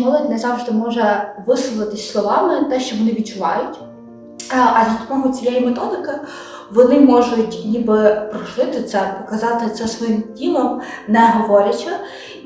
молодь не завжди може висловитись словами те, що вони відчувають. Е, А за допомогою цієї методики вони можуть ніби прожити це, показати це своїм тілом, не говорячи,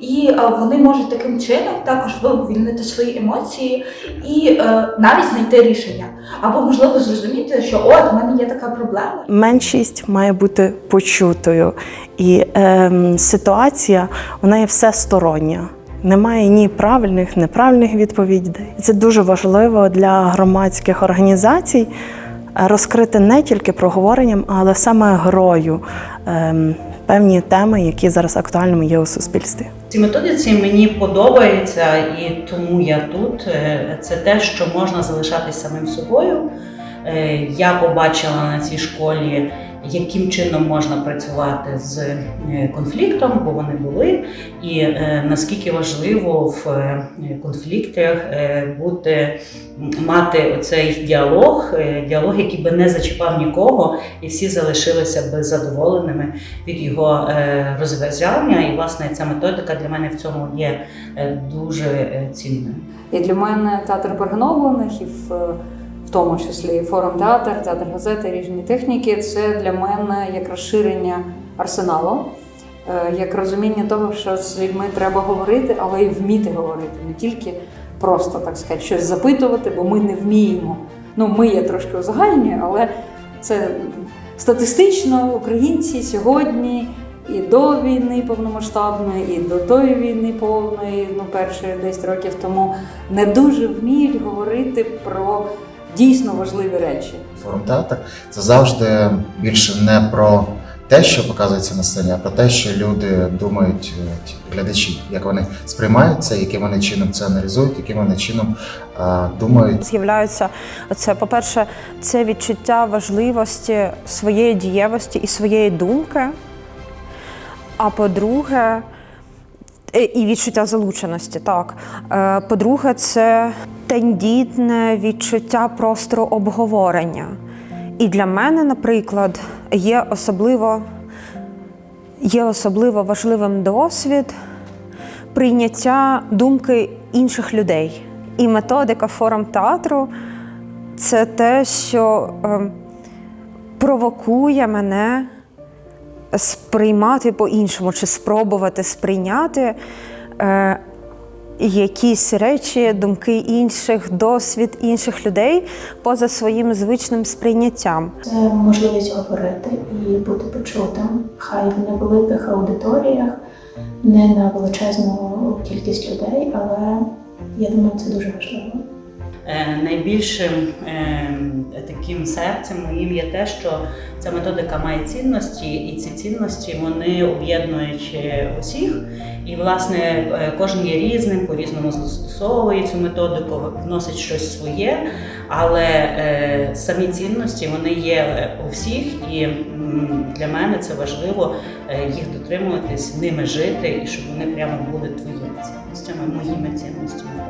і е, вони можуть таким чином також вивільнити свої емоції і е, навіть знайти рішення, або можливо зрозуміти, що от в мене є така проблема, Меншість має бути почутою, і ем, ситуація вона є всестороння. Немає ні правильних, неправильних відповідей. Це дуже важливо для громадських організацій е, розкрити не тільки проговоренням, але саме грою ем, певні теми, які зараз актуальними є у суспільстві. Цій методиці мені подобається, і тому я тут. Е, Це те, що можна залишатись самим собою. Е, Я побачила на цій школі, яким чином можна працювати з е, конфліктом, бо вони були, і е, наскільки важливо в е, конфліктах бути мати оцей діалог, діалог, який би не зачіпав нікого, і всі залишилися би задоволеними від його розв'язання. І власне ця методика для мене в цьому є дуже цінною. І для мене театр переновлених і в тому числі і форум театр, театр газети, різні техніки це для мене як розширення арсеналу, е, як розуміння того, що з людьми треба говорити, але й вміти говорити, не тільки просто так сказати, щось запитувати, бо ми не вміємо. Ну, ми є трошки узагальні, але це статистично українці сьогодні. І до війни повномасштабної, і до тої війни повної, ну перші 10 років тому, не дуже вміють говорити про дійсно важливі речі. Форум театр це завжди більше не про те, що показується на сцені, а про те, що люди думають, е, глядачі, як вони сприймають це, яким вони чином це аналізують, яким вони чином е, думають. З'являється це, по-перше, це відчуття важливості своєї дієвості і своєї думки. А по-друге, і відчуття залученості, так. Е, По-друге, це тендітне відчуття простору обговорення. І для мене, наприклад, є особливо, є особливо важливим досвід прийняття думки інших людей. І методика форум театру це те, що е, провокує мене сприймати по-іншому, чи спробувати сприйняти е, якісь речі, думки інших, досвід інших людей поза своїм звичним сприйняттям. Це можливість говорити і бути почутим, хай в невеликих аудиторіях, не на величезну кількість людей, але я думаю, це дуже важливо. Е, Найбільшим е, таким серцем моїм є те, що ця методика має цінності, і ці цінності вони об'єднують е, усіх. І, власне, е, кожен є різним, по-різному застосовує цю методику, вносить щось своє, але е, самі цінності вони є у всіх, і для мене це важливо їх дотримуватись, ними жити, і щоб вони прямо були твоїми цінностями, моїми цінностями.